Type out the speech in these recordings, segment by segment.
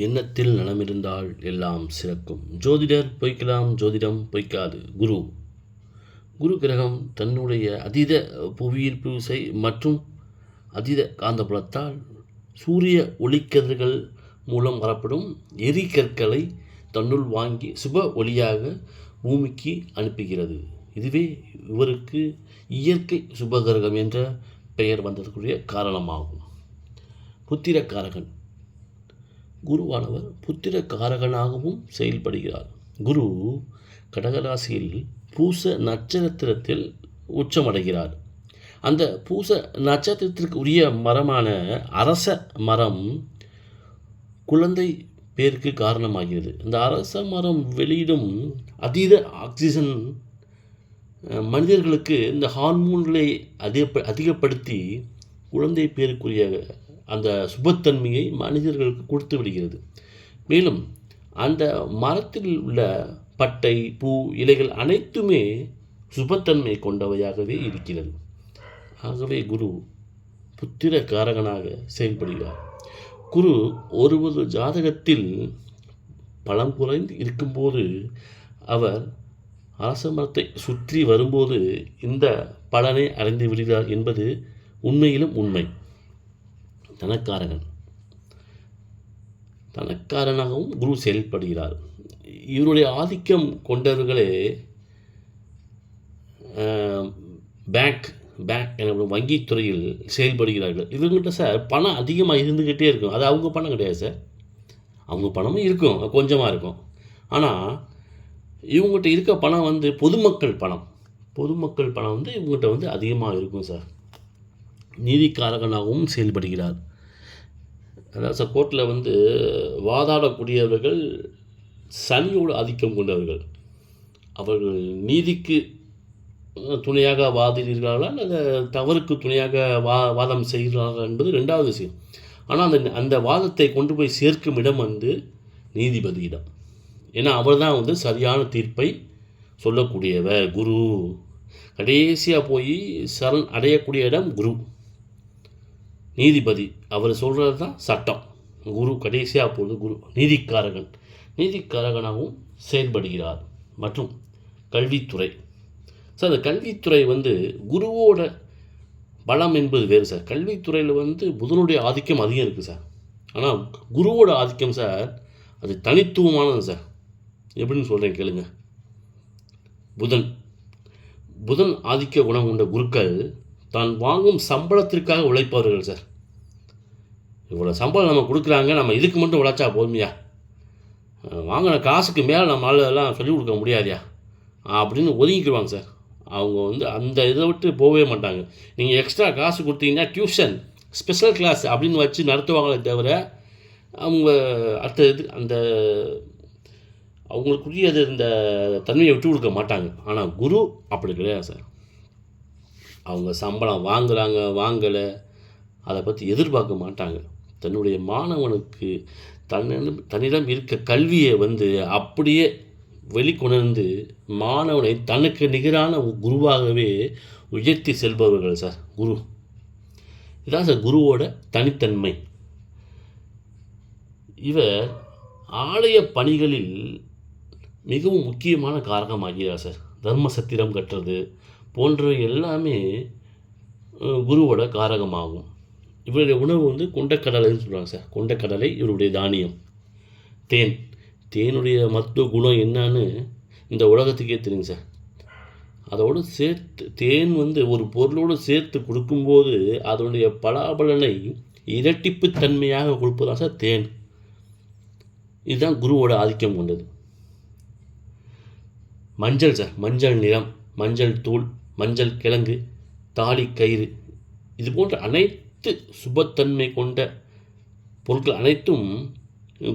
எண்ணத்தில் நலமிருந்தால் எல்லாம் சிறக்கும். ஜோதிடர் பொய்க்கலாம் ஜோதிடம் பொய்க்காது. குரு. குரு கிரகம் தன்னுடைய அதீத புவியீர்ப்பு விசை மற்றும் அதீத காந்தப்புலத்தால் சூரிய ஒளிக்கதிர்கள் மூலம் வரப்படும் எரிக்கற்களை தன்னுள் வாங்கி சுப ஒளியாக பூமிக்கு அனுப்புகிறது. இதுவே இவருக்கு இயற்கை சுபகிரகம் என்ற பெயர் வந்ததற்குரிய காரணமாகும். புத்திரக்காரகன். குருவானவர் புத்திர காரகனாகவும் செயல்படுகிறார். குரு கடகராசியில் பூச நட்சத்திரத்தில் உச்சமடைகிறார். அந்த பூச நட்சத்திரத்திற்கு உரிய மரமான அரச மரம் குழந்தை பேருக்கு காரணமாகிறது. இந்த அரச மரம் வெளியிடும் அதீத ஆக்சிஜன் மனிதர்களுக்கு இந்த ஹார்மோன்களை அதிக அதிகப்படுத்தி குழந்தை பேருக்குரிய அந்த சுபத்தன்மையை மனிதர்களுக்கு கொடுத்து விடுகிறது. மேலும் அந்த மரத்தில் உள்ள பட்டை பூ இலைகள் அனைத்துமே சுபத்தன்மை கொண்டவையாகவே இருக்கிறது. ஆகவே குரு புத்திர காரகனாக செயல்படுகிறார். குரு ஒருவது ஜாதகத்தில் பலம் குறைந்து இருக்கும்போது அவர் அரச மரத்தை சுற்றி வரும்போது இந்த பலனை அடைந்து விடுகிறார் என்பது உண்மையிலும் உண்மை. தனக்காரகன். தனக்காரனாகவும் குரு செயல்படுகிறார். இவருடைய ஆதிக்கம் கொண்டவர்களே பேங்க் பேங்க் எனப்படும் வங்கித்துறையில் செயல்படுகிறார்கள். இவங்கள்ட்ட சார் பணம் அதிகமாக இருந்துக்கிட்டே இருக்கும். அது அவங்க பணம் கிடையாது சார். அவங்க பணமும் இருக்கும் கொஞ்சமாக இருக்கும். ஆனால் இவங்ககிட்ட இருக்க பணம் வந்து பொதுமக்கள் பணம். பொதுமக்கள் பணம் வந்து இவங்ககிட்ட வந்து அதிகமாக இருக்கும் சார். நீதிக்காரகனாகவும் செயல்படுகிறார். அதாவது சார் கோர்ட்டில் வந்து வாதாடக்கூடியவர்கள் சனியோடு ஆதிக்கம் கொண்டவர்கள். அவர்கள் நீதிக்கு துணையாக வாதிடுகிறார்களா அல்லது தவறுக்கு துணையாக வா வாதம் செய்கிறார்கள் என்பது ரெண்டாவது விஷயம். ஆனால் அந்த அந்த வாதத்தை கொண்டு போய் சேர்க்கும் இடம் வந்து நீதிபதியிடம். ஏன்னா அவர் தான் வந்து சரியான தீர்ப்பை சொல்லக்கூடியவர் குரு. கடைசியாக போய் சரண் அடையக்கூடிய இடம் குரு. நீதிபதி அவர் சொல்கிறது தான் சட்டம். குரு கடைசியாக போகிறது குரு. நீதிக்காரகன். நீதிக்காரகனாகவும் செயல்படுகிறார். மற்றும் கல்வித்துறை. சார் அந்த கல்வித்துறை வந்து குருவோட பலம் என்பது வேறு சார் கல்வித்துறையில் வந்து புதனுடைய ஆதிக்கம் அதிகம் இருக்குது சார் ஆனால் குருவோட ஆதிக்கம் சார் அது தனித்துவமானது சார் எப்படின்னு சொல்கிறேன் கேளுங்க. புதன். புதன் ஆதிக்க குணம் கொண்ட குருக்கள் தான் வாங்கும் சம்பளத்திற்காக உழைப்பவர்கள் சார். இவ்வளோ சம்பளம் நம்ம கொடுக்குறாங்க நம்ம இதுக்கு மட்டும் உழைச்சா போதுமையா? வாங்கின காசுக்கு மேலே நம்ம ஆளுதெல்லாம் சொல்லிக் கொடுக்க முடியாதியா? அப்படின்னு ஒதுங்கிக்குவாங்க சார். அவங்க வந்து அந்த இதை விட்டு போகவே மாட்டாங்க. நீங்கள் எக்ஸ்ட்ரா காசு கொடுத்தீங்கன்னா டியூஷன் ஸ்பெஷல் கிளாஸ் அப்படின்னு வச்சு நடத்துவாங்களே தவிர அவங்க அடுத்த இது அந்த அவங்களுக்குரியது இந்த தன்மையை விட்டு கொடுக்க மாட்டாங்க. ஆனால் குரு அப்படி கிடையாது சார். அவங்க சம்பளம் வாங்குறாங்க வாங்கலை அதை பற்றி எதிர்பார்க்க மாட்டாங்க. தன்னுடைய மாணவனுக்கு தன்னிடம் தன்னிடம் இருக்க கல்வியை வந்து அப்படியே வெளிக்கொணர்ந்து மாணவனை தனக்கு நிகரான குருவாகவே உயர்த்தி செல்பவர்கள் சார் குரு. இதான் சார் குருவோட தனித்தன்மை. இவர் ஆலய பணிகளில் மிகவும் முக்கியமான காரகமாகிறார் சார். தர்ம சத்திரம் கட்டுறது போன்றவை எல்லாமே குருவோட காரகமாகும். இவருடைய உணவு வந்து கொண்டக்கடலைன்னு சொல்கிறாங்க சார். கொண்டக்கடலை இவருடைய தானியம். தேன். தேனுடைய மருத்துவ குணம் என்னன்னு இந்த உலகத்துக்கே தெரியுங்க சார். அதோடு சேர்த்து தேன் வந்து ஒரு பொருளோடு சேர்த்து கொடுக்கும்போது அதனுடைய பலாபலனை இரட்டிப்பு தன்மையாக கொடுப்பதா சார் தேன். இதுதான் குருவோட ஆதிக்கம் கொண்டது. மஞ்சள் சார். மஞ்சள் நிறம் மஞ்சள் தூள் மஞ்சள் கிழங்கு தாலி கயிறு இது போன்ற அனைத்து சுபத்தன்மை கொண்ட பொருட்கள் அனைத்தும்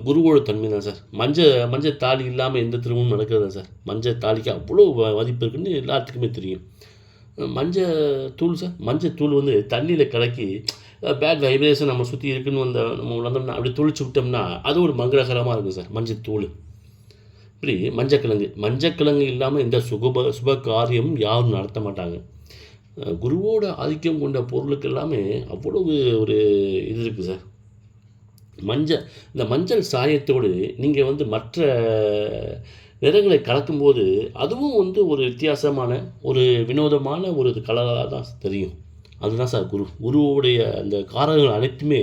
குருவோட தன்மை தான் சார். மஞ்சள் மஞ்சள் தாலி இல்லாமல் எந்த திருமணமும் நடக்கிறது சார். மஞ்சள் தாலிக்கு அவ்வளோ வ- மதிப்பு இருக்குன்னு எல்லாத்துக்குமே தெரியும். மஞ்சள் தூள் சார் மஞ்சள் தூள் வந்து தண்ணியில் கலக்கி பேட் வைப்ரேஷன் நம்ம சுற்றி இருக்குன்னு வந்த நம்ம வந்தோம்னா அப்படி துளிச்சு விட்டோம்னா அது ஒரு மங்களகரமாக இருக்கும் சார் மஞ்சள் தூள். இப்படி மஞ்சக்கிழங்கு. மஞ்சக்கிழங்கு இல்லாமல் எந்த சுகப சுப காரியம் யாரும் நடத்த மாட்டாங்க. குருவோட ஆதிக்கம் கொண்ட பொருளுக்கு எல்லாமே அவ்வளவு ஒரு இது இருக்குது சார். மஞ்சள் இந்த மஞ்சள் சாயத்தோடு நீங்கள் வந்து மற்ற நிறங்களை கலக்கும்போது அதுவும் வந்து ஒரு வித்தியாசமான ஒரு வினோதமான ஒரு கலராக தான் தெரியும். அதுதான் சார் குரு. குருவுடைய அந்த காரங்கள் அனைத்துமே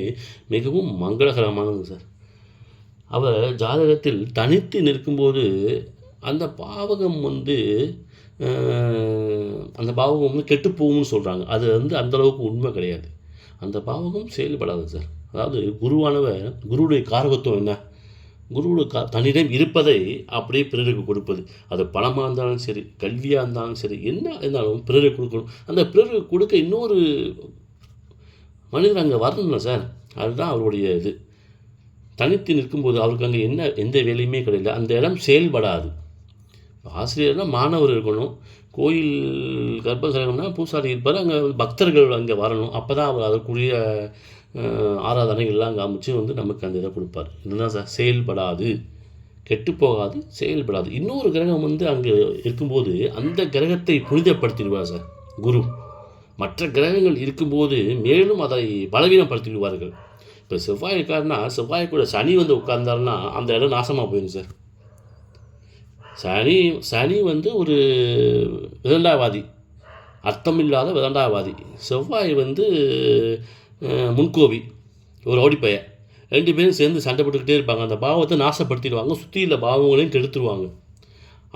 மிகவும் மங்களகரமானது சார். அவர் ஜாதகத்தில் தனித்து நிற்கும்போது அந்த பாவகம் வந்து அந்த பாவகம் வந்து கெட்டுப்போகும்னு சொல்கிறாங்க அது வந்து அந்த அளவுக்கு உண்மை கிடையாது. அந்த பாவகம் செயல்படாது சார். அதாவது குருவானவர் குருவுடைய காரகத்துவம் என்ன? குருவுடைய கா தன்னிடம் இருப்பதை அப்படியே பிறருக்கு கொடுப்பது. அது பணமாக இருந்தாலும் சரி கல்வியாக இருந்தாலும் சரி என்ன இருந்தாலும் பிறருக்கு கொடுக்கணும். அந்த பிறருக்கு கொடுக்க இன்னொரு மனிதர் அங்கே வரணும்ல சார். அதுதான் அவருடைய இது. தனித்து நிற்கும்போது அவருக்கு அங்கே என்ன எந்த வேலையுமே கிடையாது அந்த இடம் செயல்படாது. ஆசிரியர்னா மாணவர் இருக்கணும். கோயில் கர்ப்பகிரகம்னா பூசாரி இருப்பார். அங்கே பக்தர்கள் அங்கே வரணும். அப்போ தான் அவர் அதற்குரிய ஆராதனைகள்லாம் அங்கே அமைச்சு வந்து நமக்கு அந்த இதை கொடுப்பார். இதுதான் சார் செயல்படாது. கெட்டு போகாது செயல்படாது. இன்னொரு கிரகம் வந்து அங்கே இருக்கும்போது அந்த கிரகத்தை புனிதப்படுத்திடுவார் சார் குரு. மற்ற கிரகங்கள் இருக்கும்போது மேலும் அதை பலவீனப்படுத்திடுவார்கள். இப்போ செவ்வாய் இருக்காருன்னா செவ்வாய் கூட சனி வந்து உட்கார்ந்தாருன்னா அந்த இடம் நாசமாக போயிடும் சார். சனி சனி வந்து ஒரு விதண்டாவாதி. அர்த்தமில்லாத விதண்டாவாதி. செவ்வாய் வந்து முன்கோவி ஒரு ஓடிப்பைய. ரெண்டு பேரும் சேர்ந்து சண்டை போட்டுக்கிட்டே இருப்பாங்க. அந்த பாவத்தை நாசப்படுத்திடுவாங்க. சுற்றியில் பாவங்களையும் கெடுத்துருவாங்க.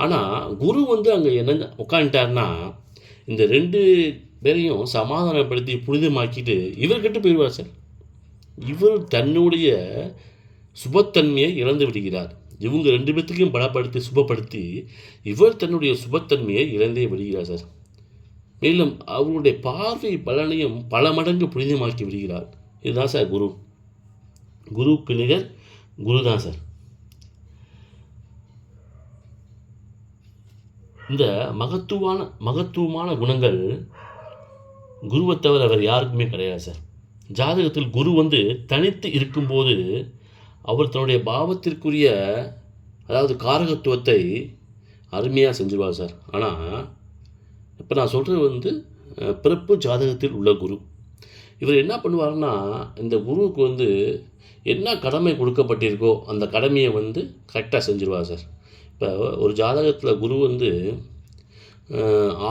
ஆனால் குரு வந்து அங்கே என்ன உட்காந்துட்டாருன்னா இந்த ரெண்டு பேரையும் சமாதானப்படுத்தி புனிதமாக்கிட்டு இவர் கெட்டு போயிடுவார் சார். இவர் தன்னுடைய சுபத்தன்மையை இழந்து விடுகிறார். இவங்க ரெண்டு பேர்த்துக்கும் பலப்படுத்தி சுபப்படுத்தி இவர் தன்னுடைய சுபத்தன்மையை இழந்தே விடுகிறார் சார். மேலும் அவருடைய பார்வை பலனையும் பல மடங்கு புனிதமாக்கி விடுகிறார். இதுதான் சார் குரு. குருவுக்கு நிகர் குரு தான் சார். இந்த மகத்துவான மகத்துவமான குணங்கள் குருவை தவிர வேறு யாருக்குமே கிடையாது சார். ஜாதகத்தில் குரு வந்து தனித்து இருக்கும்போது அவர் தன்னுடைய பாவத்திற்குரிய அதாவது காரகத்துவத்தை அருமையாக செஞ்சுருவார் சார். ஆனால் இப்போ நான் சொல்கிறது வந்து பிறப்பு ஜாதகத்தில் உள்ள குரு. இவர் என்ன பண்ணுவார்னா இந்த குருவுக்கு வந்து என்ன கடமை கொடுக்கப்பட்டிருக்கோ அந்த கடமையை வந்து கரெக்டாக செஞ்சுருவார் சார். இப்போ ஒரு ஜாதகத்தில் குரு வந்து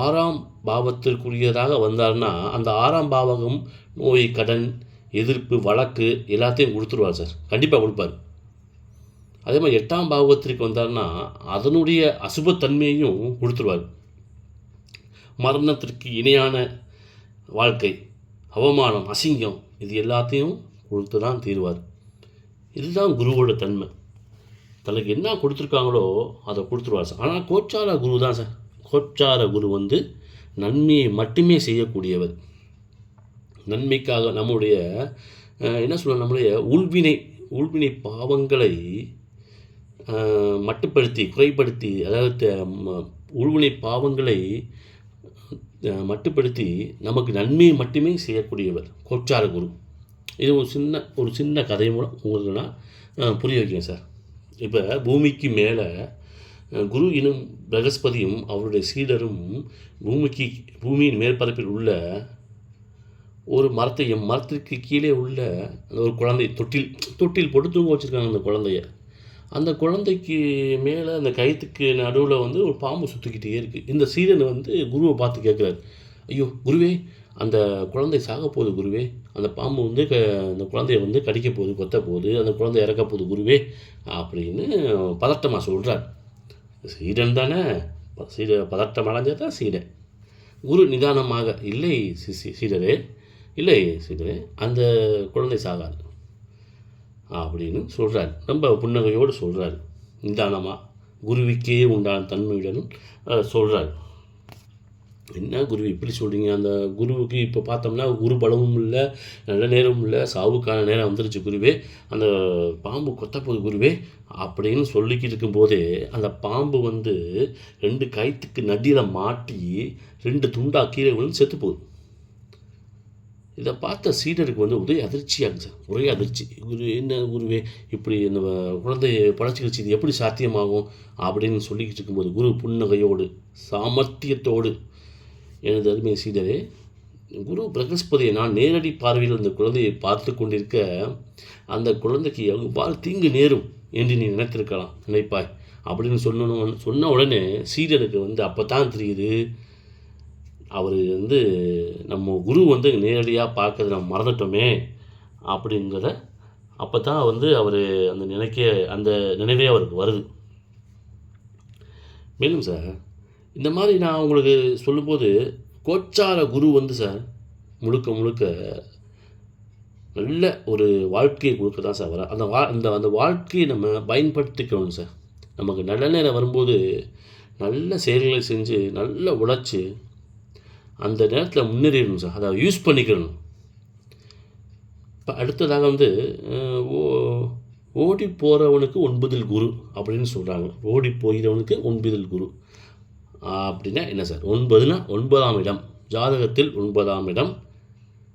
ஆறாம் பாவத்திற்குரியதாக வந்தார்னா அந்த ஆறாம் பாவகம் நோய் கடன் எதிர்ப்பு வழக்கு எல்லாத்தையும் கொடுத்துருவார் சார். கண்டிப்பாக கொடுப்பார். அதே மாதிரி எட்டாம் பாவத்திற்கு வந்தார்னா அதனுடைய அசுபத்தன்மையையும் கொடுத்துருவார். மரணத்திற்கு இணையான வாழ்க்கை அவமானம் அசிங்கம் இது எல்லாத்தையும் கொடுத்து தான் தீருவார். இதுதான் குருவோட தன்மை. தனக்கு என்ன கொடுத்துருக்காங்களோ அதை கொடுத்துருவார் சார். ஆனால் கோச்சார குரு தான் சார். கோச்சார குரு வந்து நன்மையை மட்டுமே செய்யக்கூடியவர். நன்மைக்காக நம்முடைய என்ன சொல்ல நம்முடைய உள்வினை உள்வினை பாவங்களை மட்டுப்படுத்தி குறைப்படுத்தி அதாவது உள்வினை பாவங்களை மட்டுப்படுத்தி நமக்கு நன்மையை மட்டுமே செய்யக்கூடியவர் கோச்சார குரு. இது ஒரு சின்ன ஒரு சின்ன கதை மூலம் உங்களுக்கு நான் புரிய வைக்கிறேன் சார். இப்போ பூமிக்கு மேலே குரு எனும் பிரகஸ்பதியும் அவருடைய சீடரும் பூமிக்கு பூமியின் மேற்பரப்பில் உள்ள ஒரு மரத்தை எம் மரத்திற்கு கீழே உள்ள அந்த ஒரு குழந்தை தொட்டில் தொட்டில் போட்டு தூங்க வச்சுருக்காங்க அந்த குழந்தைய. அந்த குழந்தைக்கு மேலே அந்த கயிற்றுக்கு நடுவில் வந்து ஒரு பாம்பு சுற்றிக்கிட்டே இருக்குது இந்த சீடன் வந்து குருவை பார்த்து கேட்குறாரு. ஐயோ குருவே அந்த குழந்தை சாக போகுது குருவே. அந்த பாம்பு வந்து க அந்த குழந்தைய வந்து கடிக்க போகுது கொத்த போகுது அந்த குழந்தை இறக்க போகுது குருவே அப்படின்னு பதட்டமாக சொல்கிறார் சீடன் தானே? சீட பதட்டம் அடைஞ்சது தான் சீடை குரு நிதானமாக இல்லை சீடரே இல்லை சீடரே அந்த குழந்தை சாகாது. அப்படின்னு சொல்கிறார் ரொம்ப புன்னகையோடு சொல்கிறார் நிதானமாக குருவிக்கே உண்டான தன்மையுடனும் சொல்கிறார் என்ன குரு இப்படி சொல்கிறீங்க அந்த குருவுக்கு இப்போ பார்த்தோம்னா குரு பலமும் இல்லை நல்ல நேரமும் இல்லை சாவுக்கான நேரம் வந்துருச்சு குருவே. அந்த பாம்பு கொத்தப்போகுது குருவே அப்படின்னு சொல்லிக்கிட்டு இருக்கும்போதே அந்த பாம்பு வந்து ரெண்டு கயிற்றுக்கு நடியில் மாட்டி ரெண்டு துண்டா கீழே விழுந்து செத்து போகுது. இதை பார்த்த சீடருக்கு வந்து ஒரே அதிர்ச்சியாகுது சார் ஒரே அதிர்ச்சி. குரு என்ன குருவே இப்படி இந்த குழந்தைய பழச்சிக்கிச்சு இது எப்படி சாத்தியமாகும்? அப்படின்னு சொல்லிக்கிட்டு இருக்கும்போது குரு புன்னகையோடு சாமர்த்தியத்தோடு எனது அருமை சீடரே குரு பிரகஸ்பதியை நான் நேரடி பார்வையில் அந்த குழந்தையை பார்த்து கொண்டிருக்க அந்த குழந்தைக்கு எவ்வாறு தீங்கு நேரும் என்று நீ நினைத்திருக்கலாம் நினைப்பாய். அப்படின்னு சொன்னணும் சொன்ன உடனே சீடனுக்கு வந்து அப்போ தான் தெரியுது அவர் வந்து நம்ம குரு வந்து நேரடியாக பார்க்கறத நம்ம மறந்துட்டோமே அப்படிங்கிறத அப்போ தான் வந்து அவர் அந்த நினைக்க அந்த நினைவே அவருக்கு வருது. மேலும் சார் இந்த மாதிரி நான் உங்களுக்கு சொல்லும்போது கோச்சார குரு வந்து சார் முழுக்க முழுக்க நல்ல ஒரு வாழ்க்கையை கொடுக்க தான் சார் வர அந்த வா அந்த அந்த வாழ்க்கையை நம்ம பயன்படுத்திக்கணும் சார் நமக்கு நல்ல நேரம் வரும்போது நல்ல செயல்களை செஞ்சு நல்ல உழைச்சி அந்த நேரத்தில் முன்னேறிடணும் சார் அதை யூஸ் பண்ணிக்கணும். இப்போ அடுத்ததாக வந்து ஓ ஓடி போகிறவனுக்கு ஒன்பதில் குரு அப்படின்னு சொல்கிறாங்க ஓடி போகிறவனுக்கு ஒன்பதில் குரு. அப்படின்னா என்ன சார்? ஒன்பதுனா ஒன்பதாம் இடம். ஜாதகத்தில் ஒன்பதாம் இடம்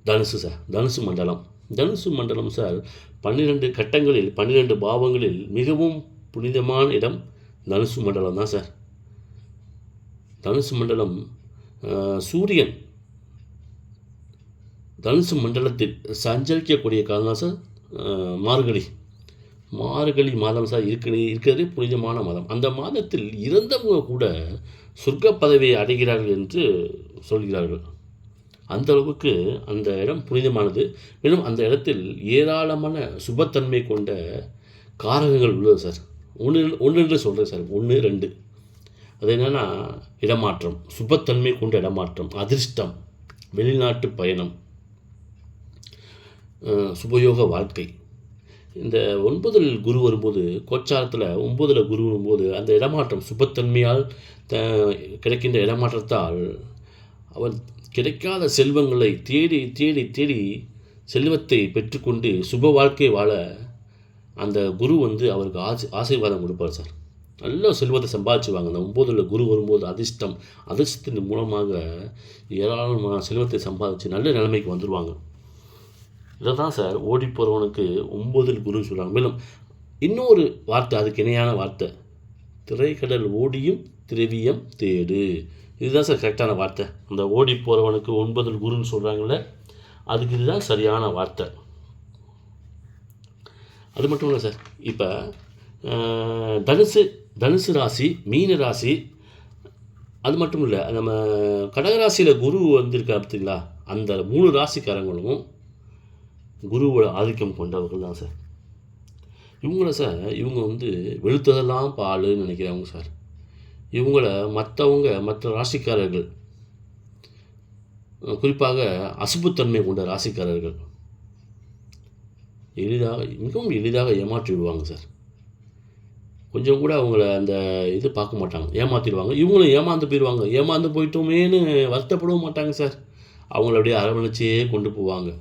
தனுசு சார். தனுசு மண்டலம். தனுசு மண்டலம் சார் பன்னிரெண்டு கட்டங்களில் பன்னிரெண்டு பாவங்களில் மிகவும் புனிதமான இடம் தனுசு மண்டலம் தான் சார். தனுசு மண்டலம் சூரியன் தனுசு மண்டலத்தில் சஞ்சரிக்கக்கூடிய காலம் தான் சார் மார்கழி. மார்கழி மாதம் சார் இருக்கிறது இருக்கிறதே புனிதமான மாதம். அந்த மாதத்தில் இறந்தவங்க கூட சொர்க்க பதவியை அடைகிறார்கள் என்று சொல்கிறார்கள். அந்த அளவுக்கு அந்த இடம் புனிதமானது. மேலும் அந்த இடத்தில் ஏராளமான சுபத்தன்மை கொண்ட காரகங்கள் உள்ளது சார். ஒன்று ஒன்று சொல்கிறேன் சார். ஒன்று ரெண்டு. அது என்னென்னா இடமாற்றம். சுபத்தன்மை கொண்ட இடமாற்றம். அதிர்ஷ்டம். வெளிநாட்டு பயணம். சுபயோக வாழ்க்கை. இந்த ஒன்பதில் குரு வரும்போது கோச்சாரத்தில் ஒன்பதில் குரு வரும்போது அந்த இடமாற்றம் சுபத்தன்மையால் த கிடைக்கின்ற இடமாற்றத்தால் அவன் கிடைக்காத செல்வங்களை தேடி தேடி தேடி செல்வத்தை பெற்றுக்கொண்டு சுப வாழ்க்கை வாழ அந்த குரு வந்து அவருக்கு ஆசி ஆசீர்வாதம் கொடுப்பார் சார். நல்ல செல்வத்தை சம்பாதிச்சுவாங்க. அந்த ஒம்போதில் குரு வரும்போது அதிர்ஷ்டம் அதிர்ஷ்டத்தின் மூலமாக ஏராளமான செல்வத்தை சம்பாதிச்சு நல்ல நிலைமைக்கு வந்துடுவாங்க இதை தான் சார் ஓடி போகிறவனுக்கு ஒம்பதில் குருன்னு சொல்கிறாங்க மேலும் இன்னொரு வார்த்தை அதுக்கு இணையான வார்த்தை. திரைக்கடல் ஓடியும் திரவியம் தேடு. இதுதான் சார் கரெக்டான வார்த்தை. அந்த ஓடி போகிறவனுக்கு ஒன்பதில் குருன்னு சொல்கிறாங்களே அதுக்கு இதுதான் சரியான வார்த்தை. அது மட்டும் இல்லை சார் இப்போ தனுசு தனுசு ராசி மீன ராசி அது மட்டும் இல்லை நம்ம கடகராசியில் குரு வந்திருக்கா பார்த்தீங்களா அந்த மூணு ராசிக்காரங்களும் குருவோட ஆதிக்கம் கொண்டவர்கள் தான் சார். இவங்கள சார் இவங்க வந்து வெளுத்ததெல்லாம் பாலுன்னு நினைக்கிறவங்க சார். இவங்கள மற்றவங்க மற்ற ராசிக்காரர்கள் குறிப்பாக அசுப்புத்தன்மை கொண்ட ராசிக்காரர்கள் எளிதாக மிகவும் எளிதாக ஏமாற்றி விடுவாங்க சார். கொஞ்சம் கூட அவங்கள அந்த இது பார்க்க மாட்டாங்க ஏமாற்றிடுவாங்க இவங்களும் ஏமாந்து போயிடுவாங்க ஏமாந்து போயிட்டோமேன்னு வருத்தப்படவும் மாட்டாங்க சார். அவங்கள அப்படியே அரவணைச்சே கொண்டு போவாங்க.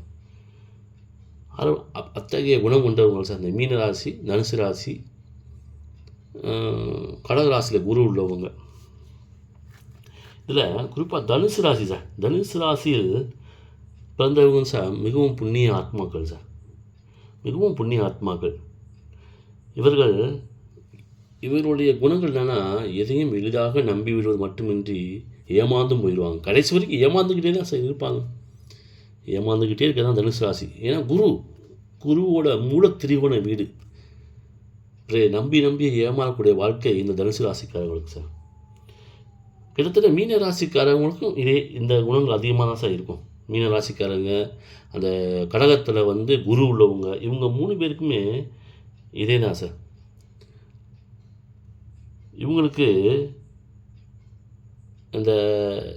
அர அத்தகைய குணம் கொண்டவர்கள் சார் இந்த மீன ராசி தனுசு ராசி கடக ராசியில் குரு உள்ளவங்க. இதில் குறிப்பாக தனுசு ராசி சார். தனுசு ராசியில் பிறந்தவங்க சார் மிகவும் புண்ணிய ஆத்மாக்கள் சார். மிகவும் புண்ணிய ஆத்மாக்கள். இவர்கள் இவர்களுடைய குணங்கள் என்னன்னா எதையும் எளிதாக நம்பி விடுவது மட்டுமின்றி ஏமாந்தும் போயிடுவாங்க. கடைசி வரைக்கும் ஏமாந்துக்கிட்டே தான் சார் இருப்பாங்க. ஏமாந்துக்கிட்டே இருக்க தான் தனுசு ராசி. ஏன்னா குரு குருவோட மூல மூலத்திரிவன வீடு. பிரே நம்பி நம்பி ஏமாறக்கூடிய வாழ்க்கை இந்த தனுசு ராசிக்காரங்களுக்கு சார். கிட்டத்தட்ட மீன ராசிக்காரங்களுக்கும் இதே இந்த குணங்கள் அதிகமாக தான் சார் இருக்கும். மீன ராசிக்காரங்க அந்த கடகத்தில் வந்து குரு உள்ளவங்க இவங்க மூணு பேருக்குமே இதே தான் சார். இவங்களுக்கு அந்த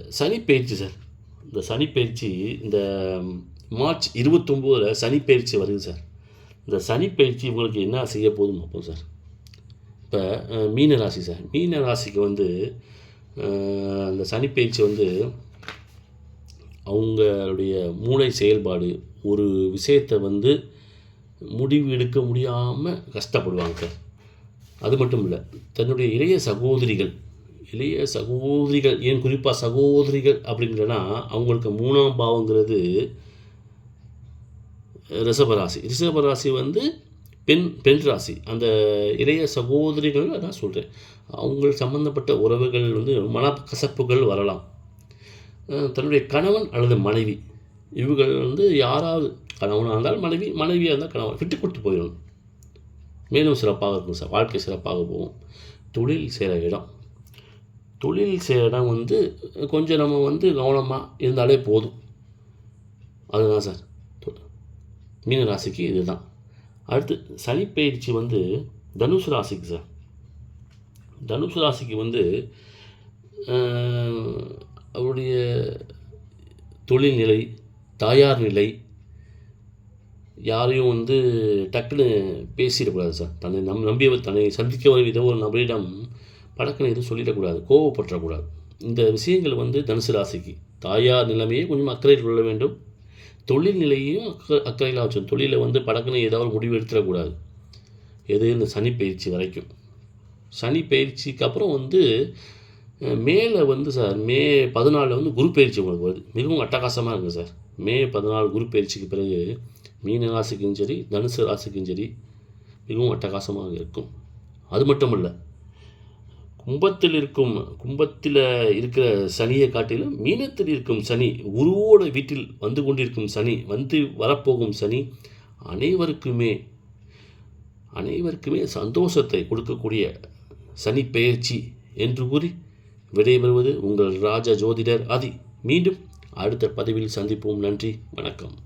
சனி பயிற்சி சார். இந்த சனிப்பயிற்சி இந்த மார்ச் இருபத்தொம்போதில் சனிப்பயிற்சி வருது சார். இந்த சனிப்பயிற்சி உங்களுக்கு என்ன செய்ய போதும் பார்ப்போம் சார். இப்போ மீன ராசி சார். மீன ராசிக்கு வந்து அந்த சனிப்பயிற்சி வந்து அவங்களுடைய மூளை செயல்பாடு ஒரு விஷயத்தை வந்து முடிவு எடுக்க முடியாமல் கஷ்டப்படுவாங்க சார். அது மட்டும் இல்லை தன்னுடைய இளைய சகோதரிகள் இளைய சகோதரிகள் ஏன் குறிப்பாக சகோதரிகள் அப்படிங்கிறனா அவங்களுக்கு மூணாம் பாவங்கிறது ரிஷபராசி ரிஷபராசி வந்து பெண் பெண் ராசி. அந்த இளைய சகோதரிகள் நான் சொல்கிறேன் அவங்க சம்மந்தப்பட்ட உறவுகள் வந்து மனக்கசப்புகள் வரலாம். தன்னுடைய கணவன் அல்லது மனைவி. இவர்கள் வந்து யாராவது கணவனாக இருந்தால் மனைவி மனைவியாக இருந்தால் கணவன். விட்டு கொடுத்து போயிடணும். மேலும் சிறப்பாக இருக்கும் சார். வாழ்க்கை சிறப்பாக போகும். தொழில் செய்கிற இடம். தொழில் செய்கிற இடம் வந்து கொஞ்சம் நம்ம வந்து கவனமாக இருந்தாலே போதும். அதுதான் சார். மீன ராசிக்கு இதுதான். அடுத்து சனிப்பயிற்சி வந்து தனுசு ராசிக்கு சார். தனுசு ராசிக்கு வந்து அவருடைய தொழில்நிலை தாயார் நிலை யாரையும் வந்து டக்குன்னு பேசிடக்கூடாது சார். தன்னை நம் நம்பியவர் தன்னை சந்திக்க வரும் வித ஒரு நபரிடம் படக்குன்னு எதுவும் சொல்லிடக்கூடாது கோவப்பற்றக்கூடாது இந்த விஷயங்கள் வந்து தனுசு ராசிக்கு. தாயார் நிலைமையை கொஞ்சம் அக்கறையில் கொள்ள வேண்டும். தொழில் நிலையையும் அக்க அக்கறையில் வச்சு தொழிலை வந்து படக்குன்னு ஏதாவது முடிவு எடுத்துடக்கூடாது. எது? இந்த சனி பயிற்சி வரைக்கும். சனி பயிற்சிக்கு அப்புறம் வந்து மேலே வந்து சார் மே பதினாலில் வந்து குரு பயிற்சி உங்களுக்கு வருது. மிகவும் அட்டகாசமாக இருக்குது சார். மே பதினாலு குரு பயிற்சிக்கு பிறகு மீன ராசிக்கும் சரி தனுசு ராசிக்கும் சரி மிகவும் அட்டகாசமாக இருக்கும். அது மட்டும் இல்லை கும்பத்தில் இருக்கும் கும்பத்தில் இருக்கிற சனியை காட்டிலும் மீனத்தில் இருக்கும் சனி உருவோட வீட்டில் வந்து கொண்டிருக்கும் சனி வந்து வரப்போகும் சனி அனைவருக்குமே அனைவருக்குமே சந்தோஷத்தை கொடுக்கக்கூடிய சனி பெயர்ச்சி என்று கூறி விடைபெறுவது உங்கள் ராஜ ஜோதிடர் ஆதி. மீண்டும் அடுத்த பதிவில் சந்திப்போம். நன்றி. வணக்கம்.